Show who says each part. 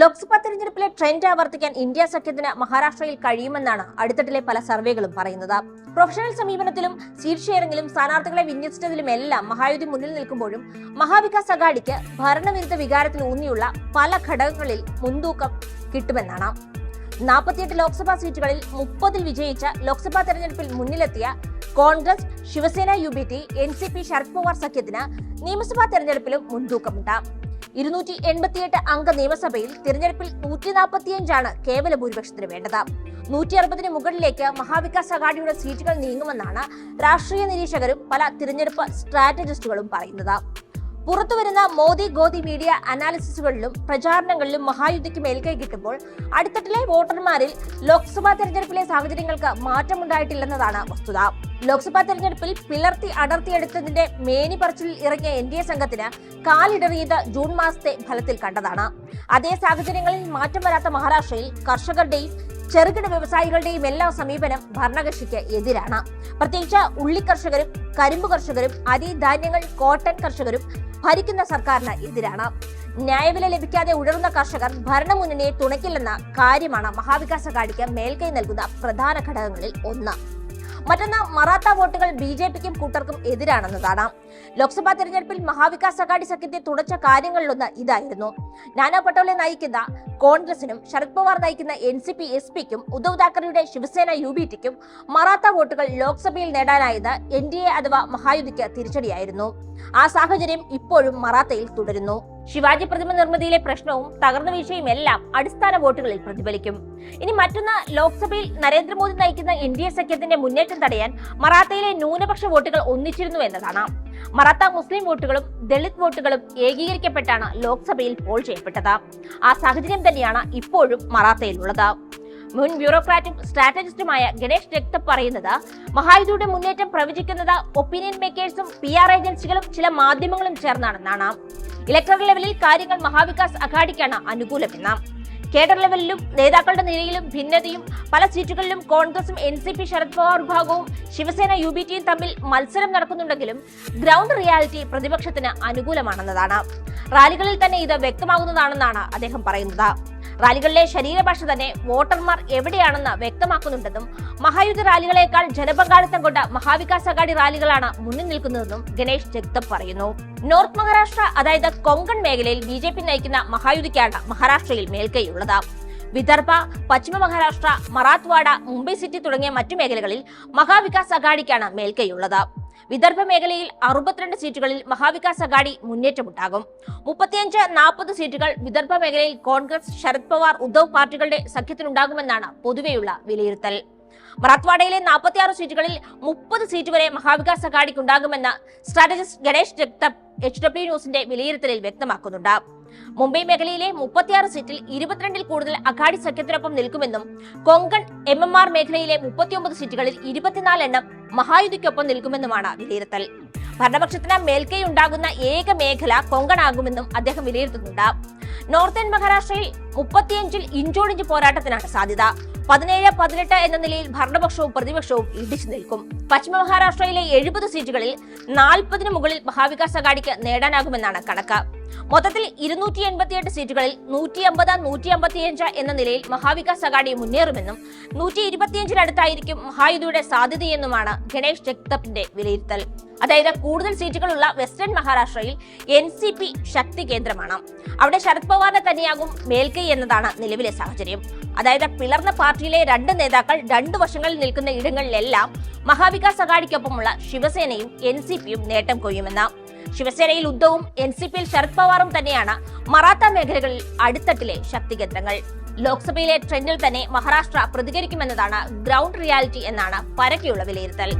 Speaker 1: ലോക്സഭാ തെരഞ്ഞെടുപ്പിലെ ട്രെൻഡ് ആവർത്തിക്കാൻ ഇന്ത്യ സഖ്യത്തിന് മഹാരാഷ്ട്രയിൽ കഴിയുമെന്നാണ് അടുത്തിട്ടിലെ പല സർവേകളും പറയുന്നത്. പ്രൊഫഷണൽ സമീപനത്തിലും സീറ്റ് ഷെയറിംഗിലും സ്ഥാനാർത്ഥികളെ വിന്യസിച്ചതിലും എല്ലാം മഹായുതി മുന്നിൽ നിൽക്കുമ്പോഴും മഹാവികാസ് അഗാഡിക്ക് ഭരണവിരുദ്ധ വികാരത്തിൽ ഊന്നിയുള്ള പല ഘടകങ്ങളിൽ മുൻതൂക്കം കിട്ടുമെന്നാണ്. നാൽപ്പത്തിയെട്ട് ലോക്സഭാ സീറ്റുകളിൽ മുപ്പതിൽ വിജയിച്ച ലോക്സഭാ തെരഞ്ഞെടുപ്പിൽ മുന്നിലെത്തിയ Congress Shiv Sena U B T N C P Sharad Pawar സഖ്യത്തിന് നിയമസഭാ തെരഞ്ഞെടുപ്പിലും മുൻതൂക്കമുണ്ട്. ഇരുന്നൂറ്റി എൺപത്തിയെട്ട് അംഗ നിയമസഭയിൽ തിരഞ്ഞെടുപ്പിൽ നൂറ്റി നാൽപ്പത്തിയഞ്ചാണ് കേവല ഭൂരിപക്ഷത്തിന് വേണ്ടത്. നൂറ്റി അറുപതിന് മുകളിലേക്ക് മഹാവികാസ് അഗാഡിയുടെ സീറ്റുകൾ നീങ്ങുമെന്നാണ് രാഷ്ട്രീയ നിരീക്ഷകരും പല തിരഞ്ഞെടുപ്പ് സ്ട്രാറ്റജിസ്റ്റുകളും പറയുന്നത്. പുറത്തുവരുന്ന മോദി ഗോദി മീഡിയ അനാലിസിസുകളിലും പ്രചാരണങ്ങളിലും മഹായുദ്ധിക്ക് മേൽക്കൈ കിട്ടുമ്പോൾ അടുത്തട്ടിലെ വോട്ടർമാരിൽ ലോക്സഭാ തെരഞ്ഞെടുപ്പിലെ സാഹചര്യങ്ങൾക്ക് മാറ്റമുണ്ടായിട്ടില്ലെന്നതാണ് വസ്തുത. ലോക്സഭാ തെരഞ്ഞെടുപ്പിൽ പിളർത്തി അടർത്തിയെടുത്തതിന്റെ മേനി പറച്ചിൽ ഇറങ്ങിയ എൻ ഡി എ സംഘത്തിന് കാലിടറിയത് ജൂൺ മാസത്തെ ഫലത്തിൽ കണ്ടതാണ്. അതേ സാഹചര്യങ്ങളിൽ മാറ്റം വരാത്ത മഹാരാഷ്ട്രയിൽ കർഷകരുടെയും ചെറുകിട വ്യവസായികളുടെയും എല്ലാ സമീപനം ഭരണകക്ഷിക്ക് എതിരാണ്. പ്രത്യേകിച്ച് ഉള്ളി കർഷകരും കരിമ്പ് കർഷകരും അരി ധാന്യങ്ങൾ കോട്ടൺ കർഷകരും ഭരിക്കുന്ന സർക്കാരിന് എതിരാണ്. ന്യായവില ലഭിക്കാതെ ഉഴറുന്ന കർഷകർ ഭരണമുന്നണിയെ തുണയ്ക്കില്ലെന്ന കാര്യമാണ് മഹാവികാസ് അഗാഡിക്ക് മേൽക്കൈ നൽകുന്ന പ്രധാന ഘടകങ്ങളിൽ ഒന്ന്. മറ്റൊന്ന് മറാത്ത വോട്ടുകൾ ബി ജെ പിക്കും കൂട്ടർക്കും എതിരാണെന്നതാണ് ലോക്സഭാ തെരഞ്ഞെടുപ്പിൽ മഹാവികാസ് അഗാഡി സഖ്യത്തെ തുടച്ച കാര്യങ്ങളിലൊന്ന് ഇതായിരുന്നു. നാനാ പട്ടോലെ നയിക്കുന്ന കോൺഗ്രസിനും ശരത് പവാർ നയിക്കുന്ന എൻ സി പി എസ് പിക്കും ഉദ്ധവ് താക്കറെയുടെ ശിവസേന യു ബി ടിക്കും മറാത്ത വോട്ടുകൾ ലോക്സഭയിൽ നേടാനായത് എൻ ഡി എ അഥവാ മഹായുതിക്ക് തിരിച്ചടിയായിരുന്നു. ആ സാഹചര്യം ഇപ്പോഴും മറാത്തയിൽ തുടരുന്നു. ശിവാജി പ്രതിമ നിർമ്മിതിയിലെ പ്രശ്നവും തകർന്ന വീഴ്ചയും എല്ലാം അടിസ്ഥാന വോട്ടുകളിൽ പ്രതിഫലിക്കും. ഇനി മറ്റൊന്ന് ലോക്സഭയിൽ നരേന്ദ്രമോദി നയിക്കുന്ന എൻ ഡി എ സഖ്യത്തിന്റെ മുന്നേറ്റം തടയാൻ മറാത്തയിലെ ന്യൂനപക്ഷ വോട്ടുകൾ ഒന്നിച്ചിരുന്നു എന്നതാണ്. മറാത്ത മുസ്ലിം വോട്ടുകളും ദളിത് വോട്ടുകളും ഏകീകരിക്കപ്പെട്ടാണ് ലോക്സഭയിൽ പോൾ ചെയ്യപ്പെട്ടത്. ആ സാഹചര്യം തന്നെയാണ് ഇപ്പോഴും മറാത്തയിലുള്ളത്. മുൻ ബ്യൂറോക്രാറ്റും സ്ട്രാറ്റജിസ്റ്റുമായ ഗണേഷ് രക്ത പറയുന്നത് മഹായുദ്ധയുടെ മുന്നേറ്റം പ്രവചിക്കുന്നത് ഒപ്പീനിയൻ മേക്കേഴ്സും പി ആർ ഏജൻസികളും ചില മാധ്യമങ്ങളും ചേർന്നാണെന്നാണ്. ഇലക്ടറൽ ലെവലിൽ കാര്യങ്ങൾ മഹാവികാസ് അഘാഡിക്കാണ് അനുകൂലമെന്ന്. കേഡർ ലെവലിലും നേതാക്കളുടെ നിലയിലും ഭിന്നതയും പല സീറ്റുകളിലും കോൺഗ്രസും N C P Sharad Pawar വിഭാഗവും ശിവസേന യു ബി ടിയും തമ്മിൽ മത്സരം നടക്കുന്നുണ്ടെങ്കിലും ഗ്രൗണ്ട് റിയാലിറ്റി പ്രതിപക്ഷത്തിന് അനുകൂലമാണെന്നതാണ്. റാലികളിൽ തന്നെ ഇത് വ്യക്തമാകുന്നതാണെന്നാണ് അദ്ദേഹം പറയുന്നത്. റാലികളിലെ ശരീരഭാഷ തന്നെ വോട്ടർമാർ എവിടെയാണെന്ന് വ്യക്തമാക്കുന്നുണ്ടെന്നും മഹായുദ്ധ റാലികളെക്കാൾ ജനപങ്കാളിത്തം കൊണ്ട മഹാവികാസ് അഗാഡി റാലികളാണ് മുന്നിൽ നിൽക്കുന്നതെന്നും ഗണേഷ് ജഗ്തപ്പ് പറയുന്നു. നോർത്ത് മഹാരാഷ്ട്ര അതായത് കൊങ്കൺ മേഖലയിൽ ബി ജെ പി നയിക്കുന്ന മഹായുദ്ധിക്കാണ് മഹാരാഷ്ട്രയിൽ മേൽക്കൈയുള്ളത്. വിദർഭ പശ്ചിമ മഹാരാഷ്ട്ര മറാത്ത്വാഡ മുംബൈ സിറ്റി തുടങ്ങിയ മറ്റു മേഖലകളിൽ മഹാവികാസ് അഗാഡിക്കാണ് മേൽക്കൈയുള്ളത്. വിദർഭ മേഖലയിൽ അറുപത്തിരണ്ട് സീറ്റുകളിൽ മഹാവികാസ് അഗാഡി മുന്നേറ്റമുണ്ടാകും. മുപ്പത്തിയഞ്ച് നാൽപ്പത് സീറ്റുകൾ വിദർഭ മേഖലയിൽ കോൺഗ്രസ് ശരത് പവാർ ഉദ്ധവ് പാർട്ടികളുടെ സഖ്യത്തിനുണ്ടാകുമെന്നാണ് പൊതുവെയുള്ള വിലയിരുത്തൽ. മറാത്ത്വാഡയിലെ നാൽപ്പത്തിയാറ് സീറ്റുകളിൽ മുപ്പത് സീറ്റ് വരെ മഹാവികാസ് അഗാഡിക്ക് ഉണ്ടാകുമെന്ന് strategist Ganesh Jagtap H W ന്യൂസിന്റെ വിലയിരുത്തലിൽ വ്യക്തമാക്കുന്നുണ്ട്. മുംബൈ മേഖലയിലെ മുപ്പത്തിയാറ് സീറ്റിൽ ഇരുപത്തിരണ്ടിൽ കൂടുതൽ അഘാടി സഖ്യത്തിനൊപ്പം നിൽക്കുമെന്നും കൊങ്കൺ എം എം ആർ മേഖലയിലെ മുപ്പത്തിയൊമ്പത് സീറ്റുകളിൽ ഇരുപത്തിനാല് എണ്ണം മഹായുതിക്കൊപ്പം നിൽക്കുമെന്നുമാണ് വിലയിരുത്തൽ. ഭരണപക്ഷത്തിന് മേൽക്കൈ ഉണ്ടാകുന്ന ഏക മേഖല കൊങ്കണാകുമെന്നും അദ്ദേഹം വിലയിരുത്തുന്നുണ്ട്. നോർത്തേൺ മഹാരാഷ്ട്രയിൽ മുപ്പത്തിയഞ്ചിൽ ഇഞ്ചോടിഞ്ച് പോരാട്ടത്തിനാണ് സാധ്യത. പതിനേഴ് പതിനെട്ട് എന്ന നിലയിൽ ഭരണപക്ഷവും പ്രതിപക്ഷവും ഇടിച്ചു നിൽക്കും. പശ്ചിമ മഹാരാഷ്ട്രയിലെ എഴുപത് സീറ്റുകളിൽ നാൽപ്പതിന് മുകളിൽ മഹാവികാസ് അഗാഡിക്ക് നേടാനാകുമെന്നാണ് കണക്ക്. മൊത്തത്തിൽ ഇരുന്നൂറ്റി എൺപത്തിയെട്ട് സീറ്റുകളിൽ നൂറ്റി അമ്പത് നൂറ്റി അമ്പത്തിയഞ്ച് എന്ന നിലയിൽ മഹാവികാസ് അഗാഡി മുന്നേറുമെന്നും നൂറ്റി ഇരുപത്തിയഞ്ചിനടുത്തായിരിക്കും മഹായുതിയുടെ സാധ്യതയെന്നുമാണ് ഗണേഷ് ജഗ്തപ്പിന്റെ വിലയിരുത്തൽ. അതായത് കൂടുതൽ സീറ്റുകളുള്ള വെസ്റ്റേൺ മഹാരാഷ്ട്രയിൽ എൻ സി പി ശക്തി കേന്ദ്രമാണ്. അവിടെ ശരത് പവാറിനെ തന്നെയാകും മേൽക്കൈ എന്നതാണ് നിലവിലെ സാഹചര്യം. അതായത് പിളർന്ന പാർട്ടിയിലെ രണ്ട് നേതാക്കൾ രണ്ടു വശങ്ങളിൽ നിൽക്കുന്ന ഇടങ്ങളിലെല്ലാം മഹാവികാസ് അഗാഡിക്കൊപ്പമുള്ള ശിവസേനയും എൻ സി പിയും നേട്ടം കൊയ്യുമെന്ന് ശിവസേനയിൽ ഉദ്ധവും എൻ സി പിയിൽ ശരത് പവാറും തന്നെയാണ് മറാത്ത മേഖലകളിൽ അടിത്തട്ടിലെ ശക്തികേന്ദ്രങ്ങൾ. ലോക്സഭയിലെ ട്രെൻഡിൽ തന്നെ മഹാരാഷ്ട്ര പ്രതികരിക്കുമെന്നതാണ് ഗ്രൗണ്ട് റിയാലിറ്റി എന്നാണ് പരക്കെയുള്ള വിലയിരുത്തൽ.